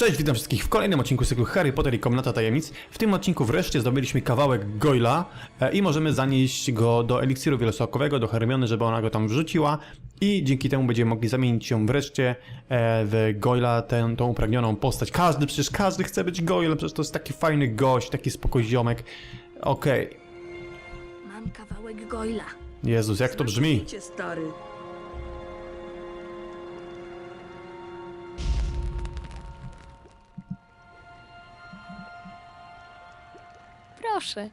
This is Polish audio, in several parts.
Cześć, witam wszystkich w kolejnym odcinku cyklu Harry Potter i Komnata Tajemnic. W tym odcinku wreszcie zdobyliśmy kawałek Goyla e, i możemy zanieść go do eliksiru wielosokowego, do Hermiony, żeby ona go tam wrzuciła i dzięki temu będziemy mogli zamienić ją wreszcie e, w Goyla, tę, tą upragnioną postać. Każdy, przecież każdy chce być Goylem, przecież to jest taki fajny gość, taki spokojziomek. Okej, Mam kawałek Goyla. Jezus, jak to brzmi? Cię, stary. Proszę.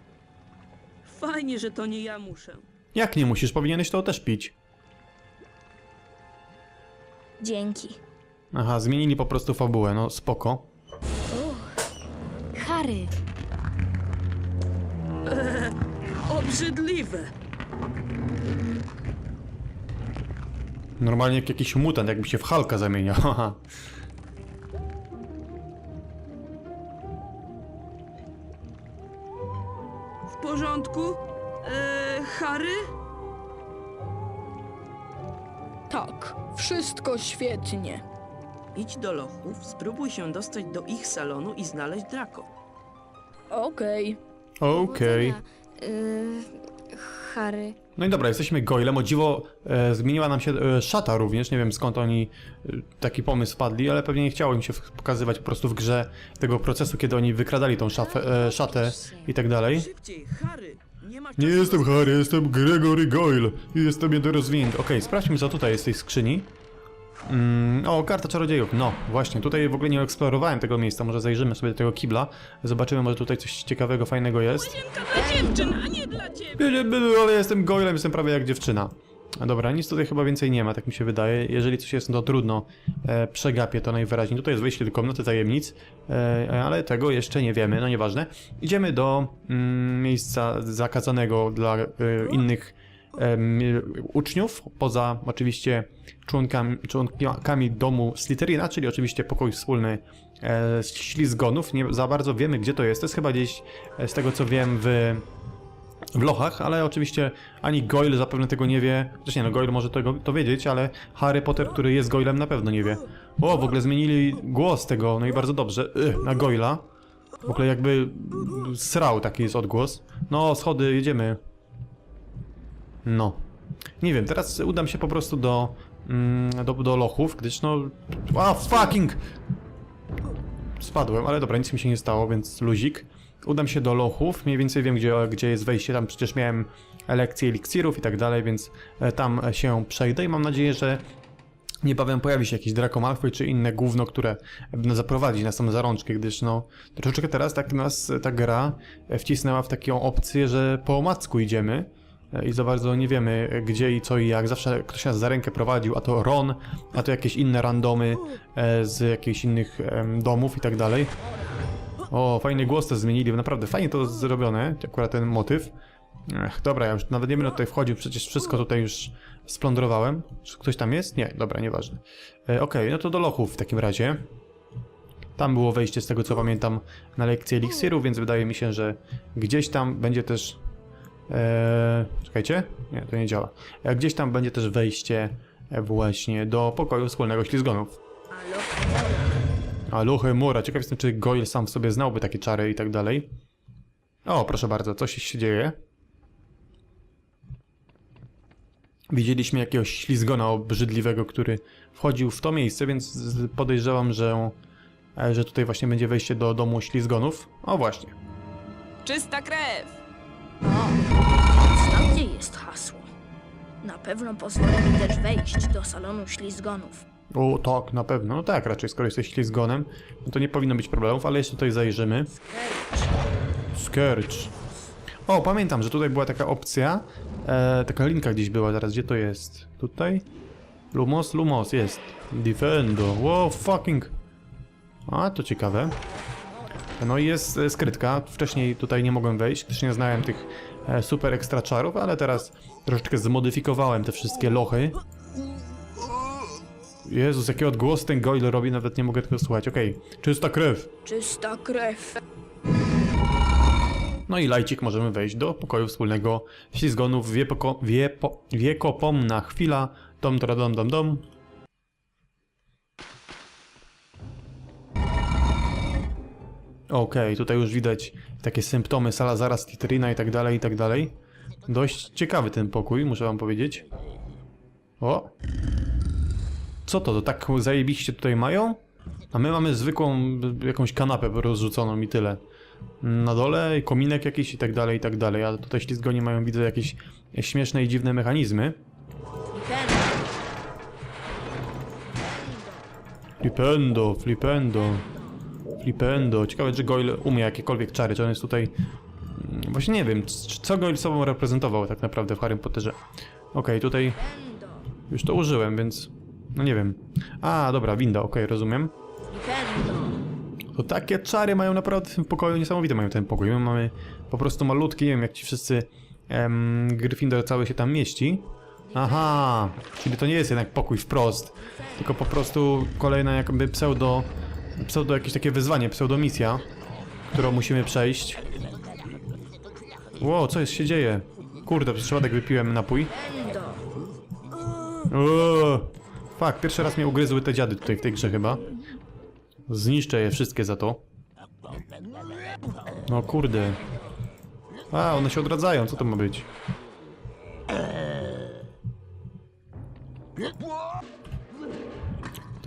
Fajnie, że to nie ja muszę. Jak nie musisz, powinieneś to też pić. Dzięki. Aha, zmienili po prostu fabułę, no spoko. Harry, Obrzydliwe! Normalnie jak jakiś mutant, jakby się w Halka zamieniał, haha. Świetnie. Idź do lochów, spróbuj się dostać do ich salonu i znaleźć Draco. Okej. Okej. powodzenia. Yy, Harry. No i dobra, jesteśmy Goylem. O dziwo e, zmieniła nam się e, szata również. Nie wiem skąd oni e, taki pomysł wpadli, ale pewnie nie chciało im się w- pokazywać po prostu w grze tego procesu, kiedy oni wykradali tą szafę, e, szatę i tak dalej. Szybciej, Harry! Nie ma Nie czasu jestem Harry, jestem Gregory Goyle i jestem jeden rozwinięty. Okej, sprawdźmy co tutaj jest w tej skrzyni. Mm, o, karta czarodziejów. No, właśnie, tutaj w ogóle nie eksplorowałem tego miejsca. Może zajrzymy sobie do tego kibla. Zobaczymy, może tutaj coś ciekawego, fajnego jest. Łazienka dla dziewczyn, a nie dla ciebie! Nie, nie, nie, ale jestem Goylem, jestem prawie jak dziewczyna. A Dobra, nic tutaj chyba więcej nie ma, tak mi się wydaje. Jeżeli coś jest, no to trudno. E, przegapię to najwyraźniej. Tutaj jest wejście do komnaty tajemnic, e, ale tego jeszcze nie wiemy, no nieważne. Idziemy do mm, miejsca zakazanego dla e, innych uczniów, poza oczywiście członkami, członkami domu Slytherina, czyli oczywiście pokój wspólny e, ślizgonów. Nie za bardzo wiemy, gdzie to jest. To jest chyba gdzieś, e, z tego co wiem, w w lochach, ale oczywiście ani Goyle zapewne tego nie wie. Nie, no Goyle może tego to wiedzieć, ale Harry Potter, który jest Goylem, na pewno nie wie. O, w ogóle zmienili głos tego, no i bardzo dobrze, y, na Goyla. W ogóle jakby srał taki jest odgłos. No, schody, jedziemy. No. Nie wiem, teraz udam się po prostu do, mm, do, do lochów, gdyż no... A, fucking! Spadłem, ale dobra, nic mi się nie stało, więc luzik. Udam się do lochów, mniej więcej wiem, gdzie, gdzie jest wejście, tam przecież miałem lekcje eliksirów i tak dalej, więc e, tam się przejdę i mam nadzieję, że niebawem pojawi się jakiś Draco Malfoy czy inne gówno, które zaprowadzi nas tam za rączkę, gdyż no troszeczkę teraz tak nas ta gra e, wcisnęła w taką opcję, że po omacku idziemy e, i za bardzo nie wiemy gdzie i co i jak. Zawsze ktoś nas za rękę prowadził, a to Ron, a to jakieś inne randomy e, z jakichś innych domów i tak dalej. O, fajny głos też zmienili, naprawdę fajnie to zrobione, akurat ten motyw. Ech, dobra, ja już nawet nie będę tutaj wchodził, przecież wszystko tutaj już splądrowałem. Czy ktoś tam jest? Nie, dobra, nieważne. E, Okej, no to do lochów w takim razie. Tam było wejście, z tego co pamiętam, na lekcję eliksiru, więc wydaje mi się, że gdzieś tam będzie też... E, czekajcie? Nie, to nie działa. E, gdzieś tam będzie też wejście e, właśnie do pokoju wspólnego ślizgonów. Alo, A Luchy Mura, ciekaw jestem, czy Goyle sam w sobie znałby takie czary i tak dalej. O, proszę bardzo, coś się dzieje. Widzieliśmy jakiegoś ślizgona obrzydliwego, który wchodził w to miejsce, więc podejrzewam, że, e, że tutaj właśnie będzie wejście do domu ślizgonów. O, właśnie. Czysta krew! Tam gdzie jest hasło. Na pewno pozwolę mi też wejść do salonu ślizgonów. O, tak, na pewno. No tak, raczej skoro jesteś ślizgonem, no to nie powinno być problemów, ale jeszcze tutaj zajrzymy. Scourge. O, pamiętam, że tutaj była taka opcja, e, taka linka gdzieś była, zaraz, gdzie to jest? Tutaj? Lumos, Lumos, jest. Defendo, wow, fucking. A, to ciekawe. No i jest e, skrytka, wcześniej tutaj nie mogłem wejść, gdyż nie znałem tych super ekstra czarów, ale teraz troszeczkę zmodyfikowałem te wszystkie lochy. Jezus, jaki odgłos ten Goyle robi, nawet nie mogę tego słuchać. Okej, czysta krew. Czysta krew. No i lajcik możemy wejść do pokoju wspólnego ślizgonów wiepoko, wiepo, wiekopomna chwila. Dom, dom, dom, dom, dom. Okej, tutaj już widać takie symptomy Salazara, Slytherina i tak dalej, i tak dalej. Dość ciekawy ten pokój, muszę wam powiedzieć. O! Co to, to tak zajebiście tutaj mają? A my mamy zwykłą jakąś kanapę rozrzuconą i tyle. Na dole kominek jakiś i tak dalej, i tak dalej, ale tutaj ślizgoni mają, widzę, jakieś śmieszne i dziwne mechanizmy. Flipendo, flipendo, flipendo. Ciekawe, czy Goyle umie jakiekolwiek czary, czy on jest tutaj... Mm, Właśnie nie wiem, co Goyle sobą reprezentował tak naprawdę w Harry Potterze. Okej, tutaj już to użyłem, więc... No nie wiem. A, dobra, winda, okej, rozumiem. To takie czary mają naprawdę w tym pokoju, niesamowite mają ten pokój. My mamy po prostu malutki, nie wiem jak ci wszyscy em, Gryffindor cały się tam mieści. Aha, czyli to nie jest jednak pokój wprost, tylko po prostu kolejna jakby pseudo, pseudo jakieś takie wyzwanie, pseudomisja, którą musimy przejść. Ło, co jest, się dzieje? Kurde, przez przypadek wypiłem napój. Uuu, fuck, pierwszy raz mnie ugryzły te dziady tutaj w tej grze chyba. Zniszczę je wszystkie za to. No kurde. A, one się odradzają, co to ma być?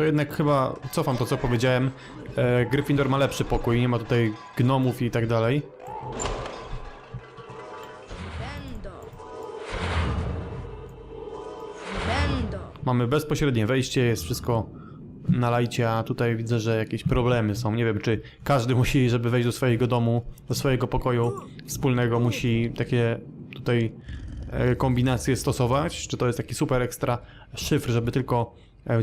To jednak chyba cofam to, co powiedziałem. E, Gryffindor ma lepszy pokój, nie ma tutaj gnomów i tak dalej. Mamy bezpośrednie wejście, jest wszystko na lajcie, a tutaj widzę, że jakieś problemy są. Nie wiem, czy każdy musi, żeby wejść do swojego domu, do swojego pokoju wspólnego, musi takie tutaj e, kombinacje stosować, czy to jest taki super ekstra szyfr, żeby tylko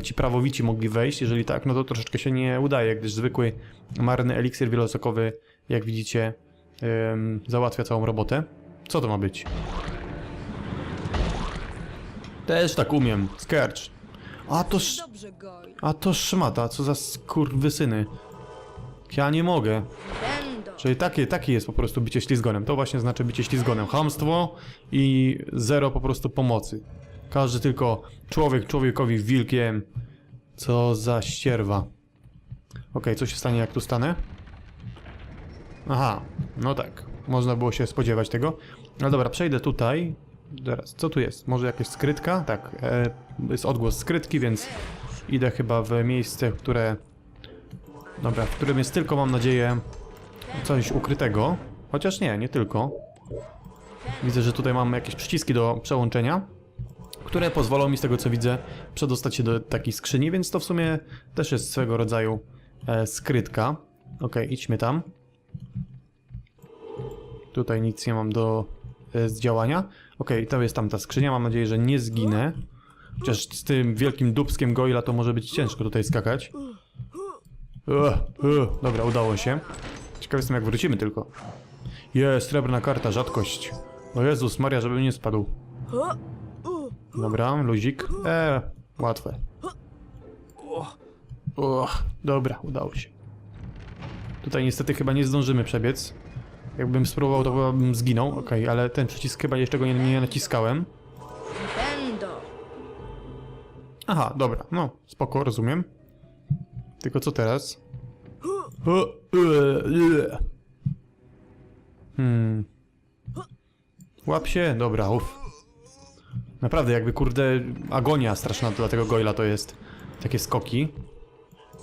ci prawowici mogli wejść. Jeżeli tak, no to troszeczkę się nie udaje, gdyż zwykły marny eliksir wielosokowy, jak widzicie, załatwia całą robotę. Co to ma być? Też tak umiem. Skercz. A to sz... A to szmata, co za skurwysyny. Ja nie mogę. Czyli takie, takie jest po prostu bycie ślizgonem. To właśnie znaczy bycie ślizgonem. Hamstwo i zero po prostu pomocy. Każdy tylko człowiek człowiekowi wilkiem. Co za ścierwa. Okej, co się stanie jak tu stanę? Aha, no tak. Można było się spodziewać tego. No dobra, przejdę tutaj. Teraz, co tu jest? Może jakaś skrytka? Tak, e, jest odgłos skrytki, więc idę chyba w miejsce, które... Dobra, w którym jest tylko, mam nadzieję, coś ukrytego. Chociaż nie, nie tylko. Widzę, że tutaj mamy jakieś przyciski do przełączenia, które pozwolą mi z tego co widzę przedostać się do takiej skrzyni, więc to w sumie też jest swego rodzaju e, skrytka. Okej, idźmy tam. Tutaj nic nie mam do e, zdziałania. Okej, to jest tam ta skrzynia, mam nadzieję, że nie zginę. Chociaż z tym wielkim dubskiem Goila to może być ciężko tutaj skakać. Ugh, ugh, dobra, udało się. Ciekaw jestem jak wrócimy tylko. Jest, srebrna karta, rzadkość. O Jezus Maria, żebym nie spadł. Dobra, luzik. Eee, łatwe. Uch, dobra, udało się. Tutaj niestety chyba nie zdążymy przebiec. Jakbym spróbował, to chyba bym zginął. Okej, ale ten przycisk chyba jeszcze go nie, nie naciskałem. Aha, dobra, no, spoko, rozumiem. Tylko co teraz? E, e. Hmm. Łap się, dobra, uff. Naprawdę, jakby kurde, agonia straszna dla tego Goila to jest. Takie skoki.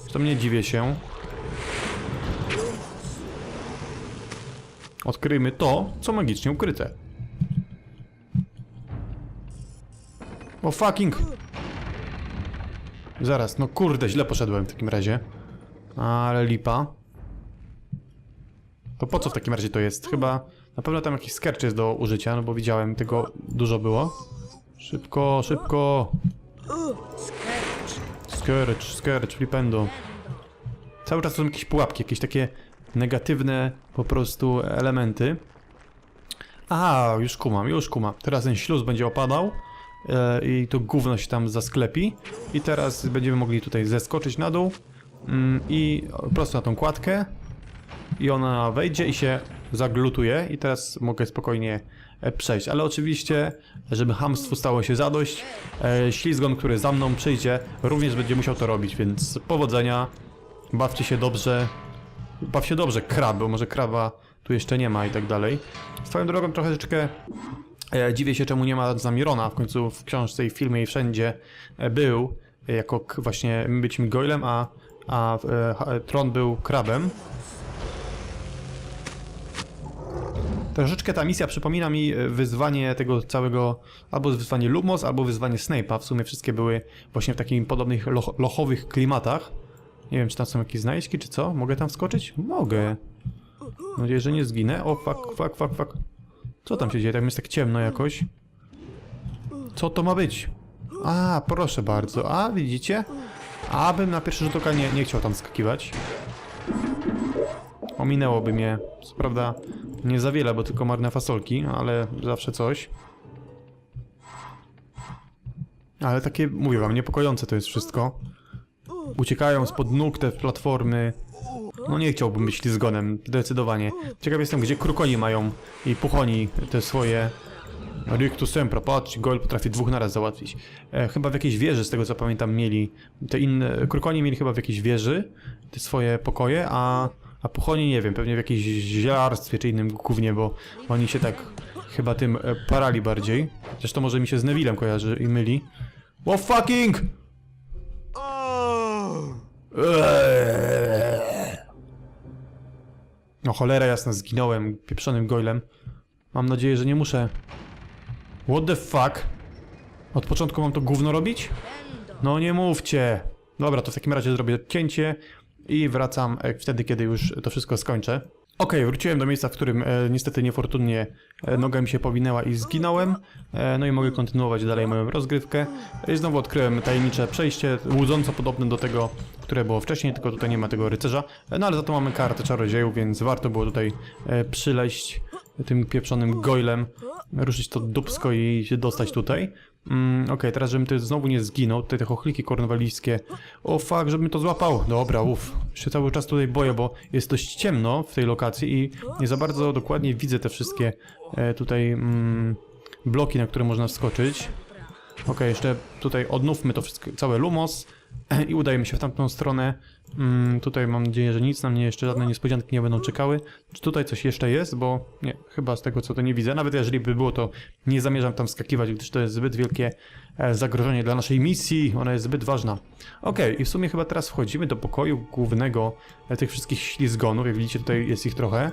Zresztą nie dziwię się. Odkryjmy to, co magicznie ukryte. O fucking! Zaraz, no kurde, źle poszedłem w takim razie. Ale lipa. To po co w takim razie to jest? Chyba na pewno tam jakiś skercz jest do użycia, no bo widziałem, tego dużo było. Szybko, szybko. Skercz, skercz, flipendo. Cały czas są jakieś pułapki, jakieś takie negatywne po prostu elementy. Aha, już kumam, już kumam. Teraz ten śluz będzie opadał e, i to gówno się tam zasklepi. I teraz będziemy mogli tutaj zeskoczyć na dół mm, i prosto na tą kładkę. I ona wejdzie i się zaglutuje i teraz mogę spokojnie e, przejść. Ale oczywiście, żeby hamstwu stało się zadość, e, ślizgon, który za mną przyjdzie, również będzie musiał to robić, więc powodzenia, bawcie się dobrze baw się dobrze, krab, bo może kraba tu jeszcze nie ma i tak dalej. Swoją drogą troszeczkę e, dziwię się, czemu nie ma z nami Rona, w końcu w książce i w filmie i wszędzie był jako właśnie my byliśmy a, a ha- Tron był krabem. Troszeczkę ta misja przypomina mi e, wyzwanie tego całego, albo wyzwanie Lumos, albo wyzwanie Snape'a. W sumie wszystkie były właśnie w takich podobnych loch lochowych klimatach. Nie wiem, czy tam są jakieś znajdźki, czy co? Mogę tam wskoczyć? Mogę. Mam nadzieję, że nie zginę. O, fuck, fuck, fuck, fuck. Co tam się dzieje? Tam jest tak ciemno jakoś. Co to ma być? A, proszę bardzo. A, widzicie? A, bym na pierwszy rzut oka nie, nie chciał tam skakiwać. Ominęłoby mnie. Co prawda nie za wiele, bo tylko marne fasolki, ale zawsze coś. Ale takie, mówię wam, niepokojące to jest wszystko. Uciekają spod nóg te platformy. No nie chciałbym być ślizgonem, zdecydowanie. Ciekaw jestem, gdzie krukoni mają i puchoni te swoje... Rictus Sempra, patrz, Gold potrafi dwóch naraz załatwić. E, chyba w jakiejś wieży, z tego co pamiętam, mieli... Te inne... Krukoni mieli chyba w jakiejś wieży te swoje pokoje, a... A puchoni nie wiem, pewnie w jakiejś zielarstwie czy innym gównie, bo oni się tak chyba tym e, parali bardziej. Zresztą może mi się z Nevillem kojarzy i myli. Wo fucking! No cholera jasna, zginąłem pieprzonym goйлem. Mam nadzieję, że nie muszę... What the fuck? Od początku mam to gówno robić? No nie mówcie. Dobra, to w takim razie zrobię cięcie i wracam e, wtedy, kiedy już to wszystko skończę. Okej, wróciłem do miejsca, w którym e, niestety niefortunnie e, noga mi się powinęła i zginąłem. E, no i mogę kontynuować dalej moją rozgrywkę. I znowu odkryłem tajemnicze przejście, łudząco podobne do tego, które było wcześniej, tylko tutaj nie ma tego rycerza. E, no ale za to mamy kartę czarodziejów, więc warto było tutaj e, przyleść tym pieprzonym goйлem, ruszyć to dubsko i się dostać tutaj. Mm, Okej, teraz żebym tutaj znowu nie zginął, tutaj te chochliki kornwalijskie. O fuck, żebym to złapał. Dobra, uff. Się cały czas tutaj boję, bo jest dość ciemno w tej lokacji i nie za bardzo dokładnie widzę te wszystkie e, tutaj mm, bloki, na które można wskoczyć. Okej, jeszcze tutaj odnówmy to wszystko, całe Lumos i udajemy się w tamtą stronę. Mm, tutaj mam nadzieję, że nic na mnie jeszcze, żadne niespodzianki nie będą czekały. Czy tutaj coś jeszcze jest? Bo nie, chyba z tego co to nie widzę. Nawet jeżeli by było, to nie zamierzam tam skakiwać, gdyż to jest zbyt wielkie e, zagrożenie dla naszej misji. Ona jest zbyt ważna. Okej, i w sumie chyba teraz wchodzimy do pokoju głównego e, tych wszystkich ślizgonów. Jak widzicie, tutaj jest ich trochę.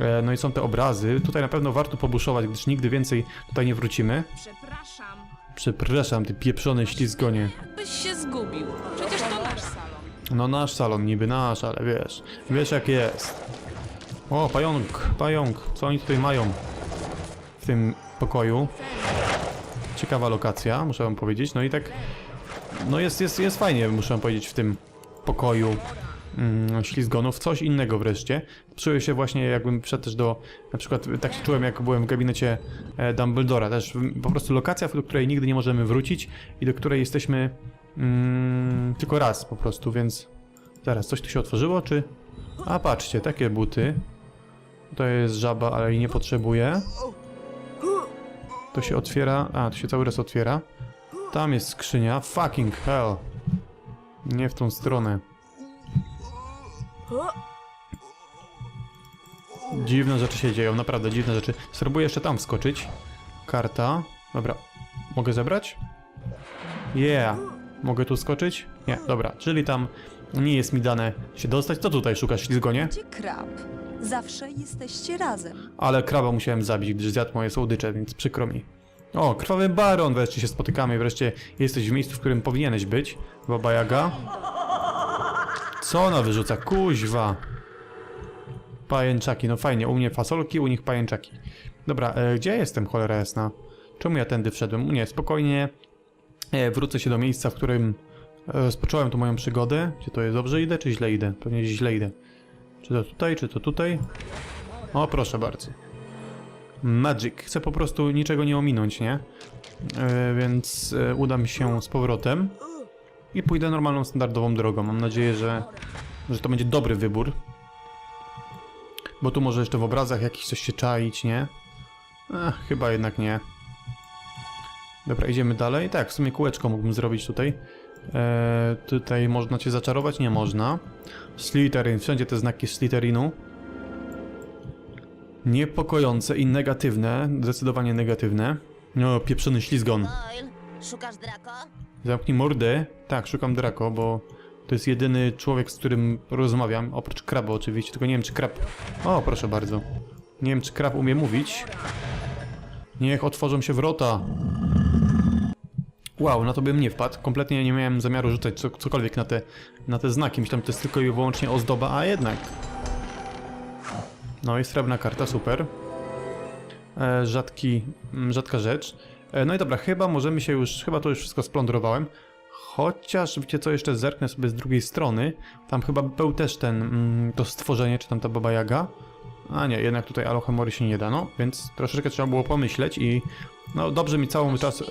E, no i są te obrazy. Tutaj na pewno warto pobuszować, gdyż nigdy więcej tutaj nie wrócimy. Przepraszam, Przepraszam, ty pieprzony ślizgonie. byś się zgubił. Przecież to nasz salon. No nasz salon, niby nasz, ale wiesz, wiesz jak jest. O, pająk, pająk, co oni tutaj mają w tym pokoju? Ciekawa lokacja, muszę wam powiedzieć, no i tak, no jest, jest, jest fajnie, muszę wam powiedzieć, w tym pokoju mm, ślizgonów, coś innego wreszcie. Czuję się właśnie jakbym wszedł też do, na przykład tak się czułem jak byłem w gabinecie e, Dumbledora, też po prostu lokacja, do której nigdy nie możemy wrócić i do której jesteśmy mm, tylko raz po prostu, więc zaraz, coś tu się otworzyło, czy... A patrzcie, takie buty. To jest żaba, ale jej nie potrzebuję. To się otwiera, a to się cały raz otwiera. Tam jest skrzynia, fucking hell. Nie w tą stronę. Dziwne rzeczy się dzieją, naprawdę dziwne rzeczy. Spróbuję jeszcze tam wskoczyć. Karta. Dobra. Mogę zebrać? Yeah. Mogę tu skoczyć? Nie, dobra. Czyli tam nie jest mi dane się dostać. Co tutaj szukasz, ślizgonie? Gdzie krab? Zawsze jesteście razem. Ale kraba musiałem zabić, gdyż zjadł moje słodycze, więc przykro mi. O, krwawy baron, wreszcie się spotykamy, wreszcie jesteś w miejscu, w którym powinieneś być. Baba Jaga. Co ona wyrzuca? Kuźwa. Pajęczaki, no fajnie, u mnie fasolki, u nich pajęczaki. Dobra, e, gdzie jestem, cholera jasna? Czemu ja tędy wszedłem? Nie, spokojnie. E, wrócę się do miejsca, w którym rozpocząłem tu moją przygodę. Czy to jest dobrze idę, czy źle idę? Pewnie źle idę. Czy to tutaj, czy to tutaj? O, proszę bardzo. Magic. Chcę po prostu niczego nie ominąć, nie? E, więc e, udam się z powrotem i pójdę normalną, standardową drogą. Mam nadzieję, że, że to będzie dobry wybór. Bo tu może jeszcze w obrazach jakiś coś się czaić, nie? Ech, chyba jednak nie. Dobra, idziemy dalej. Tak, w sumie kółeczko mógłbym zrobić tutaj. E, tutaj można cię zaczarować? Nie można. Slytherin, wszędzie te znaki Slytherinu. Niepokojące i negatywne, zdecydowanie negatywne. No, pieprzony ślizgon. Doyle, szukasz Draco? Zamknij mordę. Tak, szukam Draco, bo to jest jedyny człowiek, z którym rozmawiam, oprócz kraba oczywiście, tylko nie wiem czy krab... O, proszę bardzo. Nie wiem czy krab umie mówić. Niech otworzą się wrota. Wow, na to bym nie wpadł. Kompletnie nie miałem zamiaru rzucać co, cokolwiek na te, na te znaki. Myślałem, to jest tylko i wyłącznie ozdoba, a jednak. No i srebrna karta, super. E, rzadki, mm, rzadka rzecz. E, no i dobra, chyba możemy się już, chyba to już wszystko splądrowałem. Chociaż, wiecie co, jeszcze zerknę sobie z drugiej strony. Tam chyba był też ten, mm, to stworzenie, czy tam ta Baba Jaga. A nie, jednak tutaj Alohemory się nie da, no. Więc troszeczkę trzeba było pomyśleć i... No, dobrze mi cały czas...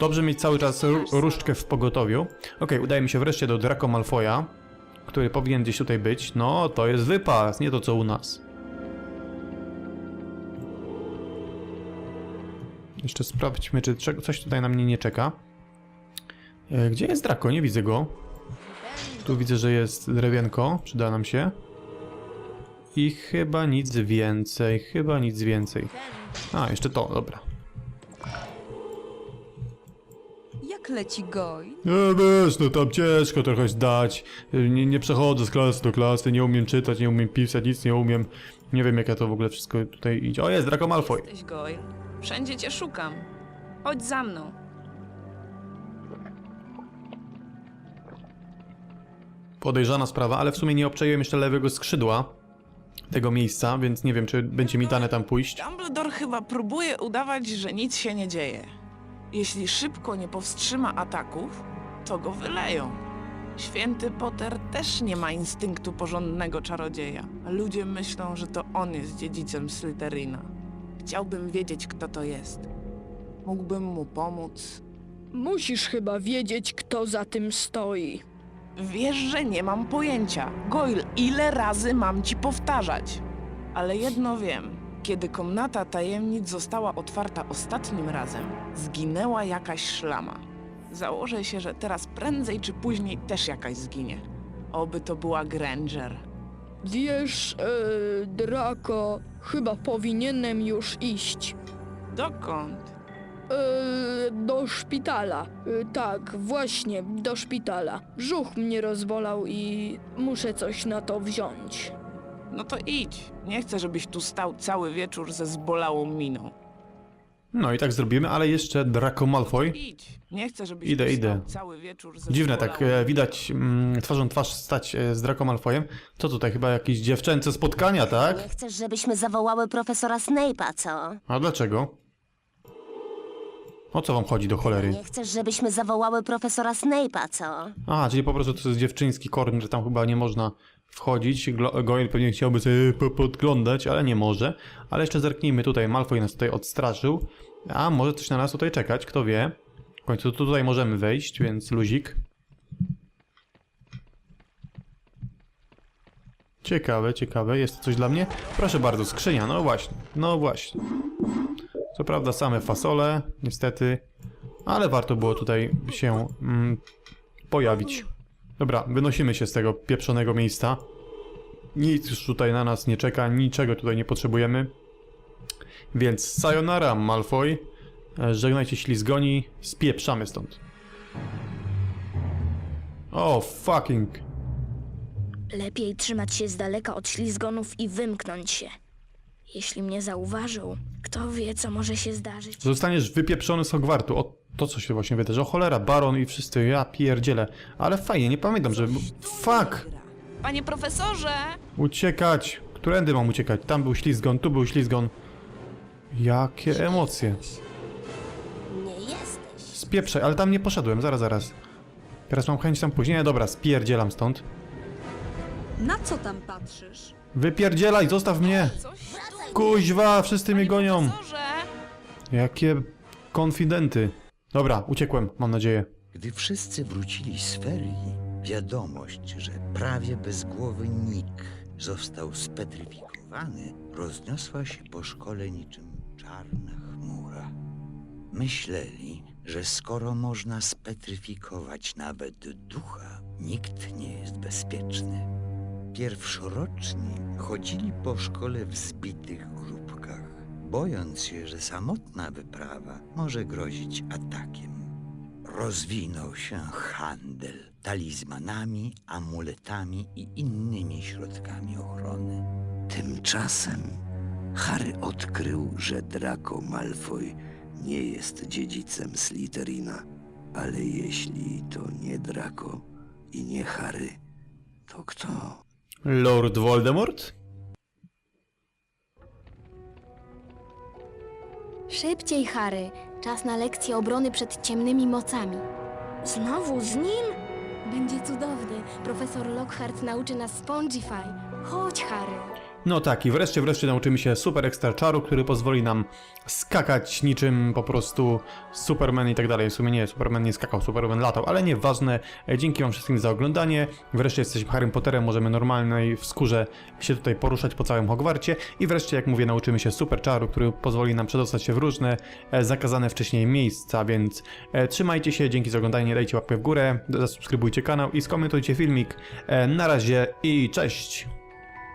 Dobrze mieć cały czas ró- różdżkę w pogotowiu. Okej, udaje mi się wreszcie do Draco Malfoya, który powinien gdzieś tutaj być. No, to jest wypas, nie to co u nas. Jeszcze sprawdźmy, czy coś tutaj na mnie nie czeka. E, Gdzie jest Draco? Nie widzę go. Tu widzę, że jest drewienko. Przyda nam się. I chyba nic więcej. Chyba nic więcej. A, jeszcze to, dobra. Jak leci Goyle? No wiesz, no tam ciężko trochę zdać. Nie, nie przechodzę z klasy do klasy, nie umiem czytać, nie umiem pisać, nic nie umiem. Nie wiem jak ja to w ogóle wszystko tutaj idzie. O jest, Draco Malfoy. Jesteś Goyle. Wszędzie cię szukam. Chodź za mną. Podejrzana sprawa, ale w sumie nie obczaiłem jeszcze lewego skrzydła tego miejsca, więc nie wiem czy będzie mi dane tam pójść. Dumbledore chyba próbuje udawać, że nic się nie dzieje. Jeśli szybko nie powstrzyma ataków, to go wyleją. Święty Potter też nie ma instynktu porządnego czarodzieja. Ludzie myślą, że to on jest dziedzicem Slytherina. Chciałbym wiedzieć, kto to jest. Mógłbym mu pomóc. Musisz chyba wiedzieć, kto za tym stoi. Wiesz, że nie mam pojęcia. Goyle, ile razy mam ci powtarzać? Ale jedno wiem. Kiedy komnata tajemnic została otwarta ostatnim razem, zginęła jakaś szlama. Założę się, że teraz prędzej czy później też jakaś zginie. Oby to była Granger. Wiesz, e, Draco, chyba powinienem już iść. Dokąd? E, do szpitala. E, tak, właśnie, do szpitala. Brzuch mnie rozbolał i muszę coś na to wziąć. No to idź. Nie chcę, żebyś tu stał cały wieczór ze zbolałą miną. No i tak zrobimy, ale jeszcze Draco Malfoy. Idź. Nie chcę, żebyś Idę, idę. cały wieczór ze Dziwne tak, e, widać mm, twarzą twarz stać e, z Draco Malfoyem. Co tutaj, chyba jakieś dziewczęce spotkania, tak? Nie chcesz, żebyśmy zawołały profesora Snape'a, co? A dlaczego? O co wam chodzi do cholery? Nie chcesz, żebyśmy zawołały profesora Snape'a, co? A, czyli po prostu to jest dziewczyński korn, że tam chyba nie można wchodzić. Goyle pewnie chciałby sobie po- podglądać, ale nie może. Ale jeszcze zerknijmy tutaj, Malfoy nas tutaj odstraszył. A może coś na nas tutaj czekać, kto wie. W końcu tutaj możemy wejść, więc luzik. Ciekawe, ciekawe. Jest coś dla mnie? Proszę bardzo, skrzynia, no właśnie, no właśnie. Co prawda same fasole, niestety. Ale warto było tutaj się mm, pojawić. Dobra, wynosimy się z tego pieprzonego miejsca. Nic już tutaj na nas nie czeka, niczego tutaj nie potrzebujemy. Więc sayonara, Malfoy. E, Żegnajcie ślizgoni, spieprzamy stąd. O, fucking. Lepiej trzymać się z daleka od ślizgonów i wymknąć się. Jeśli mnie zauważył, kto wie, co może się zdarzyć. Zostaniesz wypieprzony z Hogwartu. O, to co się właśnie wydarzy. O cholera, Baron i wszyscy, ja pierdzielę. Ale fajnie, nie pamiętam, że... Fuck! Panie profesorze! Uciekać! Którędy mam uciekać? Tam był ślizgon, tu był ślizgon. Jakie emocje. Nie jesteś. Spieprzaj, ale tam nie poszedłem, zaraz, zaraz. Teraz mam chęć tam później, Nie, dobra, spierdzielam stąd. Na co tam patrzysz? Wypierdzielaj, zostaw mnie! Coś Kuźwa, wszyscy mnie gonią! Profesorze! Jakie konfidenty. Dobra, uciekłem, mam nadzieję. Gdy wszyscy wrócili z ferii, wiadomość, że prawie bezgłowy Nick został spetryfikowany, rozniosła się po szkole niczym czarna chmura. Myśleli, że skoro można spetryfikować nawet ducha, nikt nie jest bezpieczny. Pierwszoroczni chodzili po szkole w zbitych bojąc się, że samotna wyprawa może grozić atakiem. Rozwinął się handel talizmanami, amuletami i innymi środkami ochrony. Tymczasem Harry odkrył, że Draco Malfoy nie jest dziedzicem Slytherina, ale jeśli to nie Draco i nie Harry, to kto? Lord Voldemort? Szybciej, Harry. Czas na lekcję obrony przed ciemnymi mocami. Znowu z nim? Będzie cudowny. Profesor Lockhart nauczy nas Spongify. Chodź, Harry. No tak, i wreszcie, wreszcie nauczymy się super ekstra czaru, który pozwoli nam skakać niczym po prostu Superman i tak dalej. W sumie nie, Superman nie skakał, Superman latał, ale nieważne. E, Dzięki wam wszystkim za oglądanie. Wreszcie jesteśmy Harrym Potterem, możemy normalnej w skórze się tutaj poruszać po całym Hogwarcie. I wreszcie, jak mówię, nauczymy się super czaru, który pozwoli nam przedostać się w różne e, zakazane wcześniej miejsca, więc e, trzymajcie się, dzięki za oglądanie, dajcie łapkę w górę, zasubskrybujcie kanał i skomentujcie filmik. Na razie i cześć!